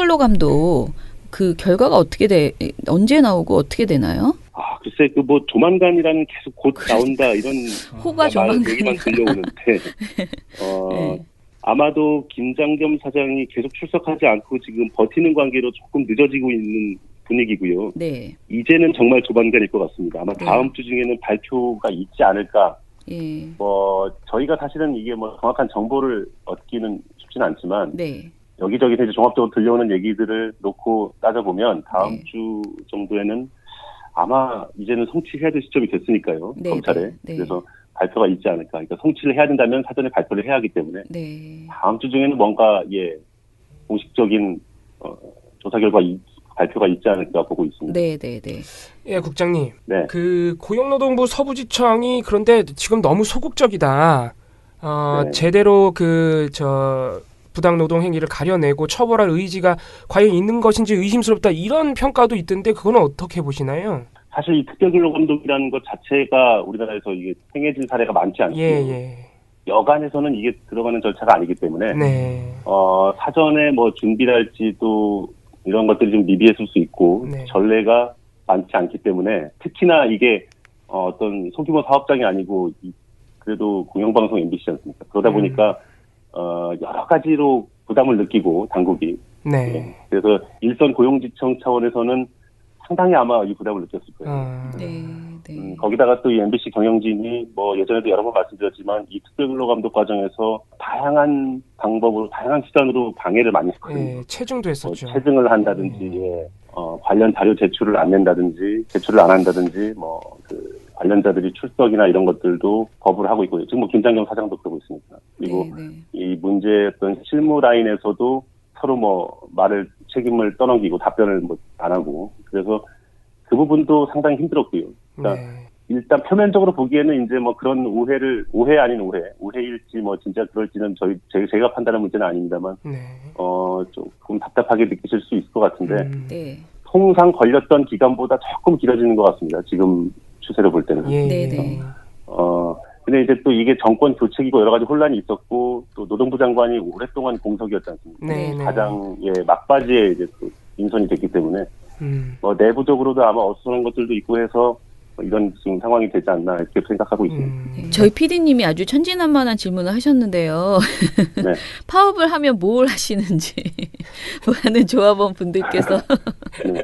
특별근로감도 그 결과가 어떻게 돼 언제 나오고 어떻게 되나요? 아, 글쎄, 그 뭐 조만간이라는 계속 곧 나온다 이런 호가 말 조만간. 얘기만 들려오는데, 어, 네. 아마도 김장겸 사장이 계속 출석하지 않고 지금 버티는 관계로 조금 늦어지고 있는 분위기고요. 네. 이제는 정말 조만간일 것 같습니다. 아마 네. 다음 주 중에는 발표가 있지 않을까. 예. 뭐 저희가 사실은 이게 뭐 정확한 정보를 얻기는 쉽지는 않지만 네. 여기저기서 이제 종합적으로 들려오는 얘기들을 놓고 따져보면 다음 네. 주 정도에는 아마 이제는 성취해야 될 시점이 됐으니까요. 네, 검찰에. 네, 네. 그래서 발표가 있지 않을까. 그러니까 성취를 해야 된다면 사전에 발표를 해야 하기 때문에 네. 다음 주 중에는 뭔가 예 공식적인 어, 조사 결과 이- 발표가 있지 않을까 보고 있습니다. 네, 네, 네. 예, 국장님. 네. 그 고용노동부 서부지청이 그런데 지금 너무 소극적이다. 어, 네. 제대로 그 저 부당 노동 행위를 가려내고 처벌할 의지가 과연 있는 것인지 의심스럽다. 이런 평가도 있던데 그거는 어떻게 보시나요? 사실 이 특별근로 감독이라는 것 자체가 우리나라에서 이게 행해진 사례가 많지 않고요. 예, 예. 여간에서는 이게 들어가는 절차가 아니기 때문에 네. 어, 사전에 뭐 준비랄지도 이런 것들이 좀 미비했을 수 있고 네. 전례가 많지 않기 때문에 특히나 이게 어, 어떤 소규모 사업장이 아니고 이- 그래도 공영방송 MBC 않습니까? 그러다 음. 보니까 어, 여러 가지로 부담을 느끼고 당국이 네. 예. 그래서 일선 고용지청 차원에서는 상당히 아마 이 부담을 느꼈을 거예요. 어, 네, 네. 음, 거기다가 또 이 MBC 경영진이 뭐 예전에도 여러 번 말씀드렸지만 이 특별근로 감독 과정에서 다양한 방법으로 다양한 수단으로 방해를 많이 했거든요. 예, 체중도 뭐 했었죠. 체증을 한다든지 예, 어, 관련 자료 제출을 안 낸다든지 제출을 안 한다든지 뭐그 관련자들이 출석이나 이런 것들도 거부를 하고 있고요. 지금 뭐 김장겸 사장도 그러고 있으니까 그리고 네, 네. 이 문제의 어떤 실무 라인에서도 서로 뭐 말을 책임을 떠넘기고 답변을 뭐 안 하고 그래서 그 부분도 상당히 힘들었고요. 그러니까 네. 일단 표면적으로 보기에는 이제 뭐 그런 오해를 오해 아닌 오해, 오해일지 뭐 진짜 그럴지는 저희 제- 제가 판단할 문제는 아닙니다만 네. 어 조금 답답하게 느끼실 수 있을 것 같은데 음, 네. 통상 걸렸던 기간보다 조금 길어지는 것 같습니다. 지금 추세를 볼 때는. 예, 네, 예. 네. 어 근데 이제 또 이게 정권 교체기고 여러 가지 혼란이 있었고 또 노동부 장관이 오랫동안 공석이었지 않습니까? 네, 네. 가장 예 막바지에 이제 또 인선이 됐기 때문에 음. 뭐 내부적으로도 아마 어수선한 것들도 있고 해서 뭐 이런 지금 상황이 되지 않나 이렇게 생각하고 있습니다. 음. 저희 PD님이 아주 천진난만한 질문을 하셨는데요. 네. 파업을 하면 뭘 하시는지 많은 조합원 분들께서 네.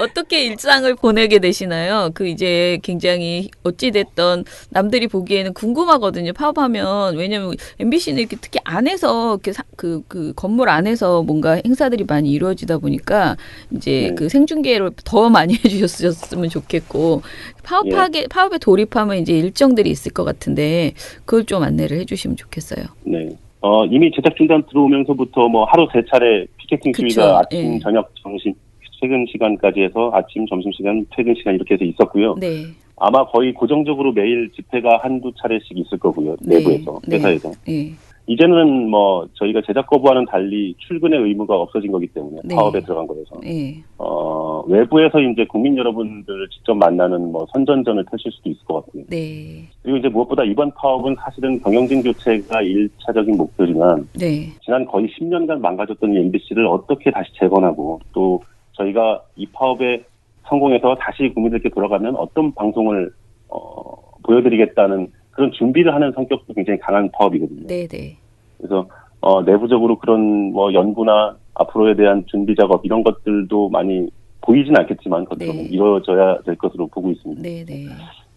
어떻게 일상을 보내게 되시나요? 그 이제 굉장히 어찌 됐던 남들이 보기에는 궁금하거든요. 파업하면 왜냐면 MBC는 이렇게 특히 안에서 이렇게 사- 그, 그 건물 안에서 뭔가 행사들이 많이 이루어지다 보니까 이제 네. 그 생중계를 더 많이 해주셨으면 좋겠고 파업하게 파업에 돌입하면 이제 일정들이 있을 것 같은데 그걸 좀 안내를 해주시면 좋겠어요. 네. 어, 이미 제작 중단 들어오면서부터 뭐 하루 세 차례 피켓팅. 시위가 아침, 예. 저녁, 점심, 퇴근 시간까지 해서 아침, 점심 시간, 퇴근 시간 이렇게 해서 있었고요. 네, 아마 거의 고정적으로 매일 집회가 한두 차례씩 있을 거고요. 네. 내부에서, 네. 회사에서. 예, 이제는 뭐 저희가 제작 거부와는 달리 출근의 의무가 없어진 거기 때문에 네. 파업에 들어간 거여서 예, 어, 외부에서 이제 국민 여러분들을 직접 만나는 뭐 선전전을 펼칠 수도 있을 것 같고요. 네, 그리고 이제 무엇보다 이번 파업은 사실은 경영진 교체가 일차적인 목표지만 네, 지난 거의 10년간 망가졌던 이 MBC를 어떻게 다시 재건하고 또 저희가 이 파업에 성공해서 다시 국민들께 돌아가면 어떤 방송을 어, 보여드리겠다는 그런 준비를 하는 성격도 굉장히 강한 파업이거든요. 네, 네. 그래서 어, 내부적으로 그런 뭐 연구나 앞으로에 대한 준비 작업 이런 것들도 많이 보이진 않겠지만 겉으로는 네. 이루어져야 될 것으로 보고 있습니다. 네, 네.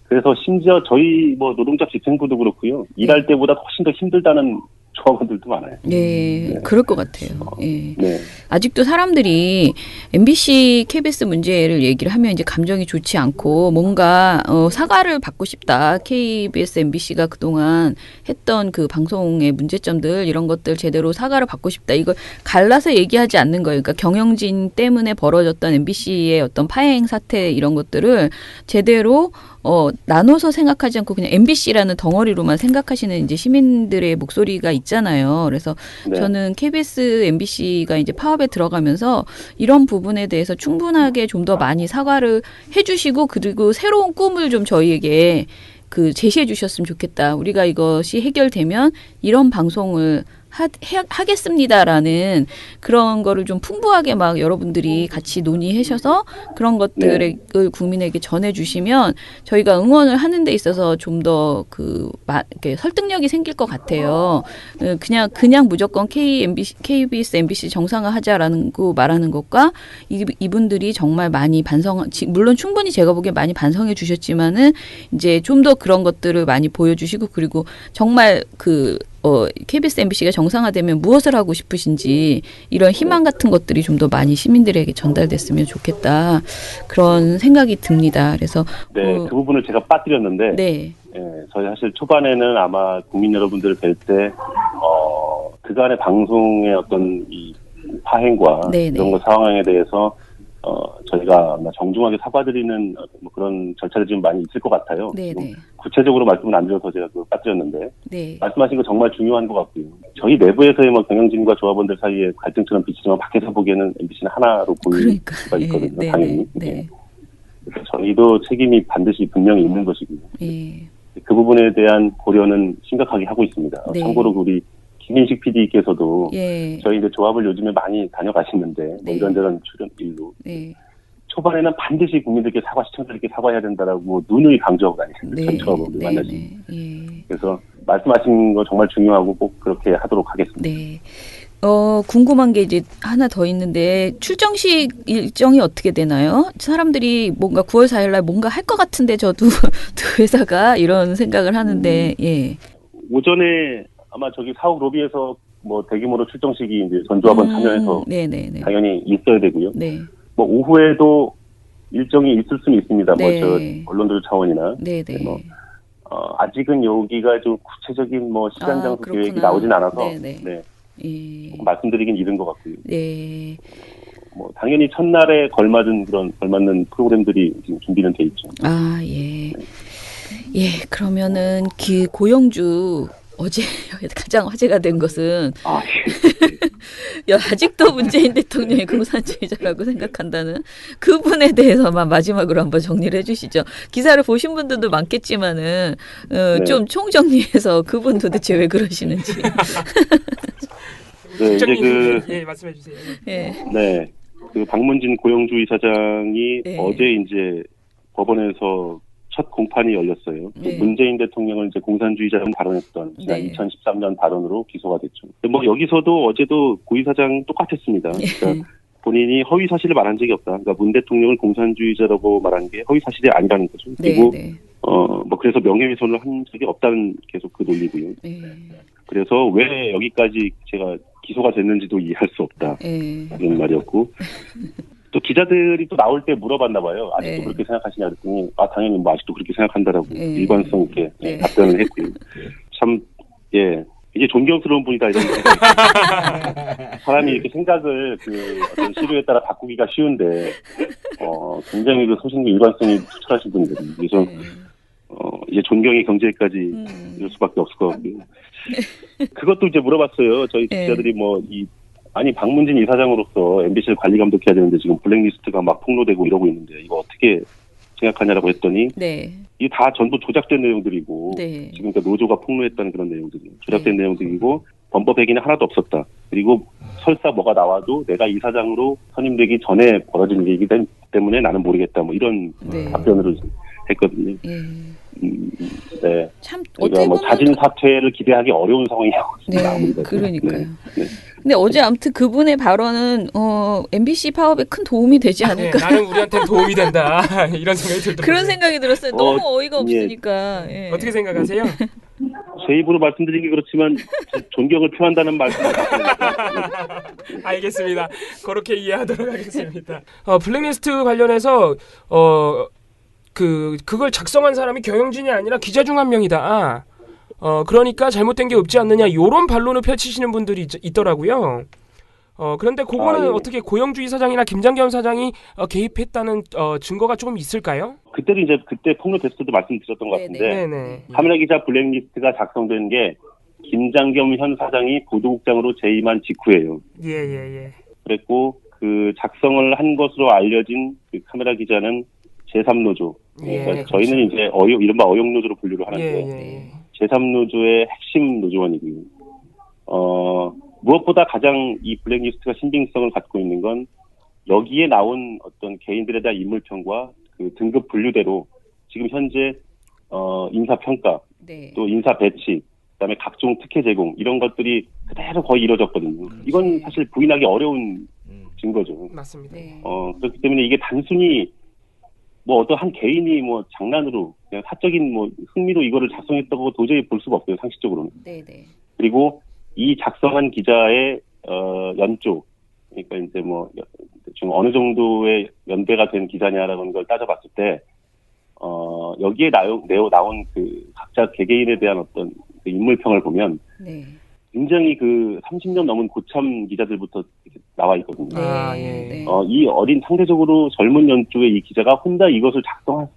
그래서 심지어 저희 뭐 노동자 집행부도 그렇고요. 일할 때보다 훨씬 더 힘들다는 조합원들도 많아요. 예, 네. 그럴 것 같아요. 예. 네. 아직도 사람들이 MBC, KBS 문제를 얘기를 하면 이제 감정이 좋지 않고 뭔가 어, 사과를 받고 싶다. KBS, MBC가 그동안 했던 그 방송의 문제점들 이런 것들 제대로 사과를 받고 싶다. 이걸 갈라서 얘기하지 않는 거예요. 그러니까 경영진 때문에 벌어졌던 MBC의 어떤 파행 사태 이런 것들을 제대로 어, 나눠서 생각하지 않고 그냥 MBC라는 덩어리로만 생각하시는 이제 시민들의 목소리가 있잖아요. 그래서 네. 저는 KBS, MBC가 이제 파업에 들어가면서 이런 부분에 대해서 충분하게 좀 더 많이 사과를 해주시고 그리고 새로운 꿈을 좀 저희에게 그 제시해 주셨으면 좋겠다. 우리가 이것이 해결되면 이런 방송을 하, 해, 하겠습니다라는 그런 거를 좀 풍부하게 막 여러분들이 같이 논의하셔서 그런 것들을 국민에게 전해주시면 저희가 응원을 하는 데 있어서 좀 더 그 설득력이 생길 것 같아요. 어, 그냥 그냥 무조건 KMBC, KBS, MBC 정상화하자라는 거 말하는 것과 이, 이분들이 정말 많이 반성, 물론 충분히 제가 보기에 많이 반성해 주셨지만은 이제 좀 더 그런 것들을 많이 보여주시고 그리고 정말 그 어, KBS, MBC가 정상화되면 무엇을 하고 싶으신지 이런 희망 같은 것들이 좀 더 많이 시민들에게 전달됐으면 좋겠다 그런 생각이 듭니다. 그래서 네, 어, 그 부분을 제가 빠뜨렸는데 네, 예, 저희 사실 초반에는 아마 국민 여러분들을 뵐 때, 어, 그간의 방송의 어떤 이 파행과 네, 이런 네. 거 상황에 대해서, 어, 저희가 아마 정중하게 사과드리는 뭐 그런 절차들이 좀 많이 있을 것 같아요. 네, 지금 네, 구체적으로 말씀을 안 드려서 제가 그 빠뜨렸는데, 네, 말씀하신 거 정말 중요한 것 같고요. 저희 내부에서의 뭐 경영진과 조합원들 사이의 갈등처럼 비치지만 밖에서 보기에는 MBC는 하나로 보일 그러니까 수가 있거든요, 네, 당연히. 네, 그래서 저희도 책임이 반드시 분명히 있는 것이고요. 네, 그 부분에 대한 고려는 심각하게 하고 있습니다. 네. 참고로 우리 김인식 PD께서도 예, 저희 이제 조합을 요즘에 많이 다녀가시는데 뭐 네. 이런저런 출연 일로 네, 초반에는 반드시 국민들께 사과 시청자들께 사과해야 된다라고 누누이 강조하고 다니십니다. 네, 전 조합을 네, 만나시면 네, 예. 그래서 말씀하신 거 정말 중요하고 꼭 그렇게 하도록 하겠습니다. 네. 어, 궁금한 게 이제 하나 더 있는데 출정식 일정이 어떻게 되나요? 사람들이 뭔가 9월 4일 날 뭔가 할 것 같은데 저도 두 회사가 이런 생각을 하는데 예. 오전에 아마 저기 사옥 로비에서 뭐 대규모로 출정식이 이제 전조합원 참여해서 네, 네, 네. 당연히 있어야 되고요. 네. 뭐 오후에도 일정이 있을 수는 있습니다. 네. 뭐저 언론들 차원이나 네, 네. 뭐, 어, 아직은 여기가 좀 구체적인 뭐 시간 아, 장소 그렇구나. 계획이 나오진 않아서 네, 네. 네, 예. 말씀드리긴 이른 것 같고요. 네. 뭐 당연히 첫날에 걸맞은 그런 걸맞는 프로그램들이 지금 준비는 돼 있죠. 아, 예. 예, 그러면은 그 고영주 어제 가장 화제가 된 것은 아, 예. 야, 아직도 문재인 대통령이 공산주의자라고 생각한다는 그분에 대해서만 마지막으로 한번 정리를 해주시죠. 기사를 보신 분들도 많겠지만은 어, 네. 좀 총정리해서 그분 도대체 왜 그러시는지. 네, 이제 그예 말씀해 주세요. 예, 네. 그 박문진 고영주 이사장이 네. 어제 이제 법원에서 첫 공판이 열렸어요. 그 네. 문재인 대통령을 이제 공산주의자로 발언했던 지난 네. 2013년 발언으로 기소가 됐죠. 뭐 여기서도 어제도 고 이사장 똑같았습니다. 예. 그러니까 본인이 허위 사실을 말한 적이 없다. 그러니까 문 대통령을 공산주의자라고 말한 게 허위 사실이 아니라는 거죠. 네, 그리고 네, 어뭐 그래서 명예훼손을 한 적이 없다는 계속 그 논리고요. 예, 그래서 왜 여기까지 제가 기소가 됐는지도 이해할 수 없다. 예, 그런 말이었고 또 기자들이 또 나올 때 물어봤나 봐요. 아직도 네. 그렇게 생각하시냐 그랬더니 아 당연히 뭐 아직도 그렇게 생각한다라고 네. 일관성 있게 네. 답변을 했고요. 참 예. 이게 존경스러운 분이다 이런 사람이 이렇게 생각을 그 어떤 시류에 따라 바꾸기가 쉬운데 어 굉장히 그 소신과 일관성이 투철하신 분이거든요. 그래서 예. 어 이제 존경의 경제까지 음, 이럴 수밖에 없을 것 같고요. 그것도 이제 물어봤어요. 저희 네. 기자들이 뭐이 아니 박문진 이사장으로서 MBC를 관리 감독해야 되는데 지금 블랙리스트가 막 폭로되고 이러고 있는데 이거 어떻게 생각하냐라고 했더니 네, 이게 다 전부 조작된 내용들이고 네, 지금 그러니까 노조가 폭로했다는 그런 내용들이에요. 조작된 네. 내용들이고 범법 행위는 하나도 없었다. 그리고 설사 뭐가 나와도 내가 이사장으로 선임되기 전에 벌어진 일이기 때- 때문에 나는 모르겠다. 뭐 이런 네. 답변을 했거든요. 예. 음, 네. 참 저희가 어떻게 뭐 보면 자진 사퇴를 기대하기 어려운 상황이라고 네, 아무래도. 그러니까요. 네. 근데 어제 아무튼 그분의 발언은 어, MBC 파업에 큰 도움이 되지 네, 않을까 나는 우리한테 도움이 된다 이런 생각이 들더라고요. 그런 생각이 들었어요. 어, 너무 어이가 예. 없으니까. 예. 어떻게 생각하세요? 제 입으로 말씀드리기 그렇지만 존경을 표한다는 말씀을 알겠습니다. 그렇게 이해하도록 하겠습니다. 어, 블랙리스트 관련해서 어, 그 그걸 작성한 사람이 경영진이 아니라 기자 중 한 명이다. 어, 그러니까 잘못된 게 없지 않느냐 이런 반론을 펼치시는 분들이 있, 있더라고요. 어, 그런데 그거는 아, 예. 어떻게 고영주 이사장이나 김장겸 사장이 어, 개입했다는 어, 증거가 조금 있을까요? 그때도 이제 그때 폭로 때도 말씀드렸던 것. 같은데 네네. 카메라 기자 블랙리스트가 작성된 게 김장겸 현 사장이 보도국장으로 재임한 직후예요. 예예 예. 그랬고 그 작성을 한 것으로 알려진 그 카메라 기자는 제3노조. 예, 그러니까 그렇죠. 저희는 이제 어용 이른바 어용노조로 분류를 예, 하는데 예, 예. 제3노조의 핵심 노조원이고요. 어, 무엇보다 가장 이 블랙리스트가 신빙성을 갖고 있는 건 여기에 나온 어떤 개인들에 대한 인물평과 그 등급 분류대로 지금 현재 어, 인사 평가 네. 또 인사 배치 그다음에 각종 특혜 제공 이런 것들이 그대로 거의 이루어졌거든요. 이건 사실 부인하기 어려운 음. 증거죠. 맞습니다. 네. 어, 그렇기 때문에 이게 단순히 뭐 어떤 한 개인이 뭐 장난으로 그냥 사적인 뭐 흥미로 이거를 작성했다고 도저히 볼 수가 없어요, 상식적으로는. 네, 네. 그리고 이 작성한 기자의 어, 연조, 그러니까 이제 뭐 지금 어느 정도의 연배가 된 기자냐라는 걸 따져봤을 때 어, 여기에 내어 나온 그 각자 개개인에 대한 어떤 그 인물평을 보면 네. 굉장히 그 30년 넘은 고참 기자들부터 이렇게 나와 있거든요. 네. 아, 예. 네. 어, 이 어린 상대적으로 젊은 연주의 이 기자가 혼자 이것을 작성할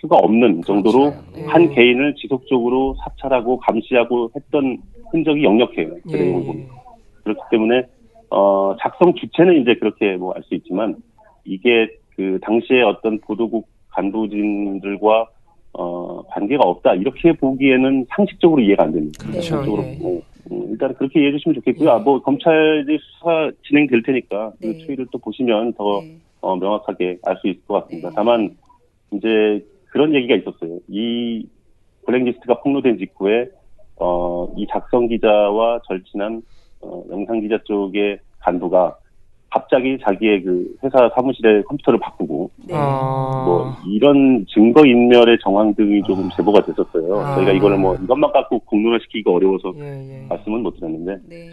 수가 없는 정도로 그렇죠. 예. 한 개인을 지속적으로 사찰하고 감시하고 했던 흔적이 역력해요. 그 예. 그렇기 때문에 어, 작성 주체는 이제 그렇게 뭐 알 수 있지만 이게 그 당시에 어떤 보도국 간부진들과 어, 관계가 없다 이렇게 보기에는 상식적으로 이해가 안 됩니다. 그렇죠, 상식적으로 예. 뭐, 음, 일단 그렇게 이해해 주시면 좋겠고요. 예. 아, 뭐 검찰이 수사 진행될 테니까 그 네. 추이를 또 보시면 더 네. 어, 명확하게 알 수 있을 것 같습니다. 네. 다만 이제 그런 얘기가 있었어요. 이 블랙리스트가 폭로된 직후에 어, 이 작성 기자와 절친한 어, 영상 기자 쪽의 간부가 갑자기 자기의 그 회사 사무실의 컴퓨터를 바꾸고 네. 어, 뭐 이런 증거 인멸의 정황 등이 조금 제보가 됐었어요. 아. 저희가 이거를 뭐 이것만 갖고 공론화 시키기가 어려워서 예, 예. 말씀은 못 드렸는데 네.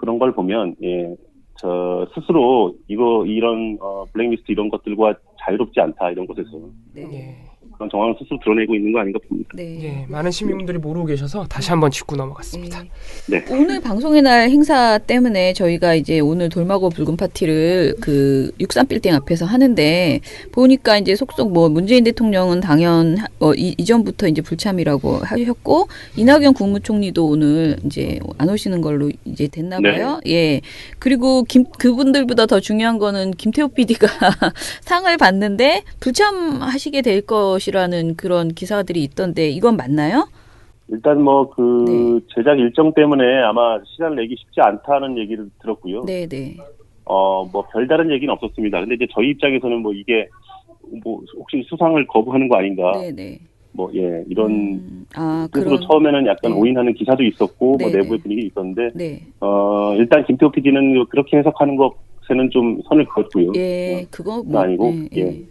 그런 걸 보면 예, 저 스스로 이거 이런 어, 블랙리스트 이런 것들과 자유롭지 않다 이런 것에서 네. 예. 그런 정황을 스스로 드러내고 있는 거 아닌가 봅니다. 네. 예, 많은 시민분들이 모르고 계셔서 다시 한번 짚고 넘어갔습니다. 네. 네. 오늘 방송의 날 행사 때문에 저희가 이제 오늘 돌마고 붉은 파티를 그 63빌딩 앞에서 하는데 보니까 이제 속속 뭐 문재인 대통령은 당연 어, 이, 이전부터 이제 불참이라고 하셨고 이낙연 국무총리도 오늘 이제 안 오시는 걸로 이제 됐나 네. 봐요. 예. 그리고 김 그분들보다 더 중요한 거는 김태호 PD가 상을 받는데 불참하시게 될 것이 라는 그런 기사들이 있던데 이건 맞나요? 일단 뭐그 네. 제작 일정 때문에 아마 시간을 내기 쉽지 않다는 얘기를 들었고요. 네, 네. 어 뭐 별다른 얘기는 없었습니다. 근데 이제 저희 입장에서는 뭐 이게 뭐 혹시 수상을 거부하는 거 아닌가? 네, 네. 뭐 예 이런 음, 아, 뜻으로 그런 처음에는 약간 네. 오인하는 기사도 있었고 뭐 네, 내부의 네. 분위기 있었는데 네. 어 일단 김태호 PD는 그렇게 해석하는 것에는 좀 선을 그었고요. 예, 어, 그거 그거 아니고, 예, 예.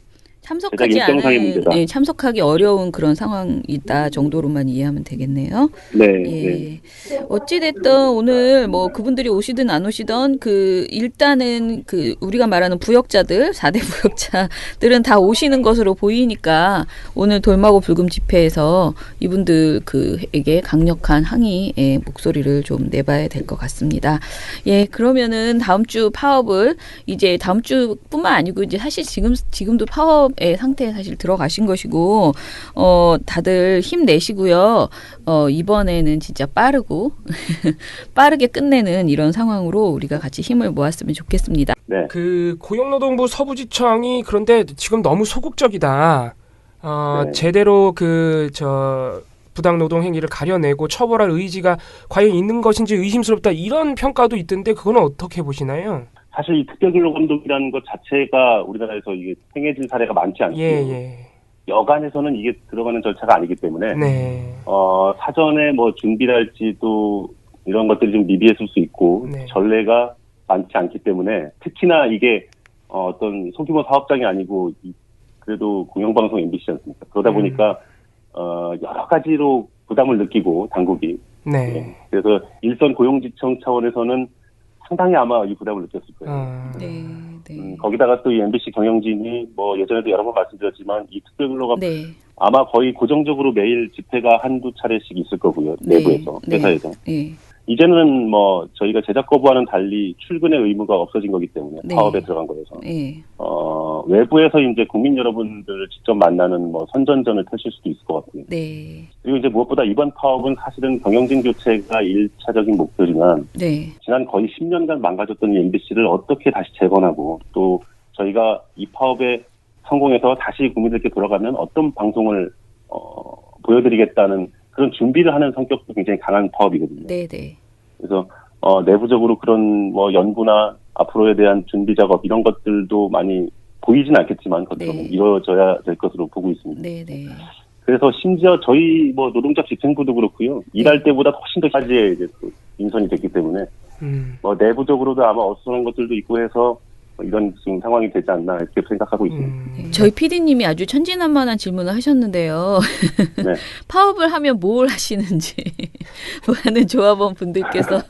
참석하지 않은. 예, 참석하기 어려운 그런 상황이다 정도로만 이해하면 되겠네요. 네, 예. 네. 어찌 됐든 오늘 뭐 그분들이 오시든 안 오시든 그 일단은 그 우리가 말하는 부역자들 4대 부역자들은 다 오시는 것으로 보이니까 오늘 돌마고 불금 집회에서 이분들 그에게 강력한 항의의 목소리를 좀 내봐야 될 것 같습니다. 예, 그러면은 다음 주 파업을 이제 다음 주뿐만 아니고 이제 사실 지금 지금도 파업 의 상태에 사실 들어가신 것이고 어 다들 힘내시고요. 어 이번에는 진짜 빠르고 빠르게 끝내는 이런 상황으로 우리가 같이 힘을 모았으면 좋겠습니다. 네. 그 고용노동부 서부지청이 그런데 지금 너무 소극적이다. 어, 네. 제대로 그저 부당 노동 행위를 가려내고 처벌할 의지가 과연 있는 것인지 의심스럽다 이런 평가도 있던데 그거는 어떻게 보시나요? 사실 이 특별근로 감독이라는 것 자체가 우리나라에서 이게 행해진 사례가 많지 않고요. 예, 예. 여간에서는 이게 들어가는 절차가 아니기 때문에 네. 어, 사전에 뭐 준비랄지도 이런 것들이 좀 미비했을 수 있고 네. 전례가 많지 않기 때문에 특히나 이게 어, 어떤 소규모 사업장이 아니고 이- 그래도 공영방송 MBC 않습니까? 그러다 음. 보니까 어, 여러 가지로 부담을 느끼고 당국이 네. 예. 그래서 일선 고용지청 차원에서는 상당히 아마 이 부담을 느꼈을 거예요. 어, 네, 네. 음, 거기다가 또 이 MBC 경영진이 뭐 예전에도 여러 번 말씀드렸지만 이 특별근로가 네. 아마 거의 고정적으로 매일 집회가 한두 차례씩 있을 거고요. 네, 내부에서, 네. 회사에서. 예. 이제는 뭐 저희가 제작 거부와는 달리 출근의 의무가 없어진 거기 때문에 네. 파업에 들어간 거여서 예. 어, 외부에서 이제 국민 여러분들을 직접 만나는 뭐 선전전을 펼칠 수도 있을 것 같고요. 네. 그리고 이제 무엇보다 이번 파업은 사실은 경영진 교체가 일차적인 목표지만 네. 지난 거의 10년간 망가졌던 이 MBC를 어떻게 다시 재건하고 또 저희가 이 파업에 성공해서 다시 국민들께 돌아가면 어떤 방송을 어, 보여드리겠다는 그런 준비를 하는 성격도 굉장히 강한 파업이거든요. 네, 네. 그래서 어, 내부적으로 그런 뭐 연구나 앞으로에 대한 준비 작업 이런 것들도 많이 보이진 않겠지만 겉으로 네. 이루어져야 될 것으로 보고 있습니다. 네, 네. 그래서 심지어 저희 뭐 노동자 집행부도 그렇고요. 일할 때보다 훨씬 더 차지에 이제 또 인선이 됐기 때문에 음. 뭐 내부적으로도 아마 어수선한 것들도 있고 해서 뭐 이런 지금 상황이 되지 않나 이렇게 생각하고 있습니다. 음. 저희 PD님이 아주 천진난만한 질문을 하셨는데요. 네. 파업을 하면 뭘 하시는지 많은 조합원 분들께서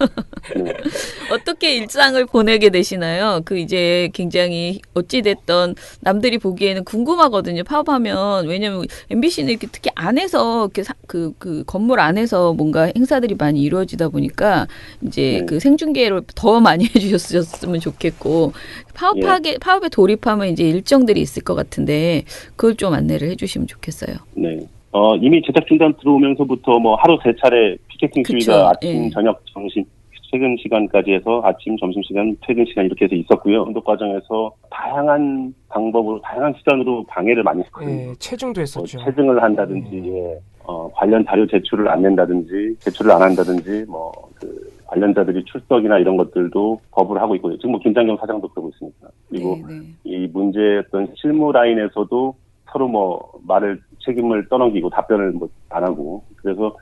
네. 어떻게 일상을 보내게 되시나요? 그 이제 굉장히 어찌 됐던 남들이 보기에는 궁금하거든요. 파업하면 왜냐면 MBC는 이렇게 특히 안에서 이렇게 그그 건물 안에서 뭔가 행사들이 많이 이루어지다 보니까 이제 네. 그 생중계를 더 많이 해주셨으면 좋겠고 파업하게 파업에 돌입하면 이제 일정들이 있을 것 같은데 그걸 좀 안내를 해주시면 좋겠어요. 네. 어, 이미 제작 중단 들어오면서부터 뭐 하루 세 차례 피켓팅. 시위가 아침, 예. 저녁, 점심, 퇴근 시간까지 해서 아침, 점심 시간, 퇴근 시간 이렇게 해서 있었고요. 운동 과정에서 다양한 방법으로, 다양한 수단으로 방해를 많이 했거든요. 예, 체중도 뭐 했었죠. 체증을 한다든지, 예, 어, 관련 자료 제출을 안 낸다든지, 제출을 안 한다든지, 뭐, 그, 관련자들이 출석이나 이런 것들도 거부를 하고 있고요. 지금 뭐 김장겸 사장도 그러고 있습니다. 그리고 네, 네. 이 문제였던 실무 라인에서도 서로 뭐 말을 책임을 떠넘기고 답변을 뭐 안 하고 그래서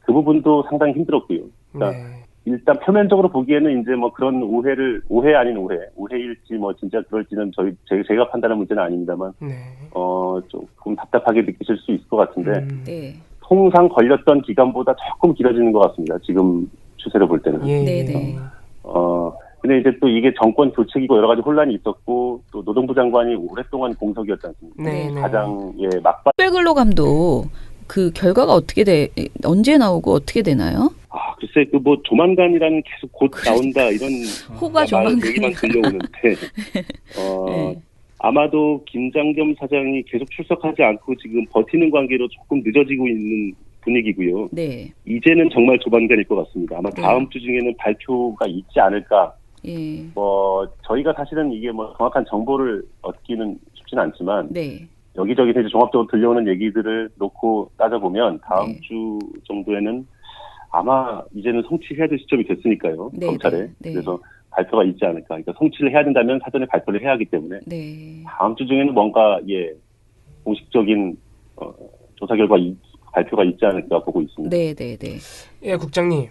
그 부분도 상당히 힘들었고요. 그러니까 네. 일단 표면적으로 보기에는 이제 뭐 그런 오해를 오해 아닌 오해, 오해일지 뭐 진짜 그럴지는 저희 제- 제가 판단할 문제는 아닙니다만 네. 어 조금 답답하게 느끼실 수 있을 것 같은데 음. 네. 통상 걸렸던 기간보다 조금 길어지는 것 같습니다. 지금 추세로 볼 때는. 예, 네, 예. 네. 어, 근데 이제 또 이게 정권 교체기고 여러 가지 혼란이 있었고 또 노동부 장관이 오랫동안 공석이었지 않습니까? 네, 네. 가장 예 막바 특별근로감도 그 결과가 어떻게 돼 언제 나오고 어떻게 되나요? 아 글쎄 그 뭐 조만간이라는 계속 곧 나온다 이런 호가 말 조만간. 얘기만 들려오는데 어 네. 아마도 김장겸 사장이 계속 출석하지 않고 지금 버티는 관계로 조금 늦어지고 있는 분위기고요. 네. 이제는 정말 조만간일 것 같습니다. 아마 네. 다음 주 중에는 발표가 있지 않을까. 예. 뭐 저희가 사실은 이게 뭐 정확한 정보를 얻기는 쉽지는 않지만 네. 여기저기서 이제 종합적으로 들려오는 얘기들을 놓고 따져보면 다음 네. 주 정도에는 아마 이제는 성취해야 될 시점이 됐으니까요. 네, 검찰에. 네, 네. 그래서 발표가 있지 않을까. 그러니까 성취를 해야 된다면 사전에 발표를 해야 하기 때문에 네. 다음 주 중에는 뭔가 예 공식적인 어, 조사 결과 이- 발표가 있지 않을까 보고 있습니다. 네, 네, 네. 예, 국장님.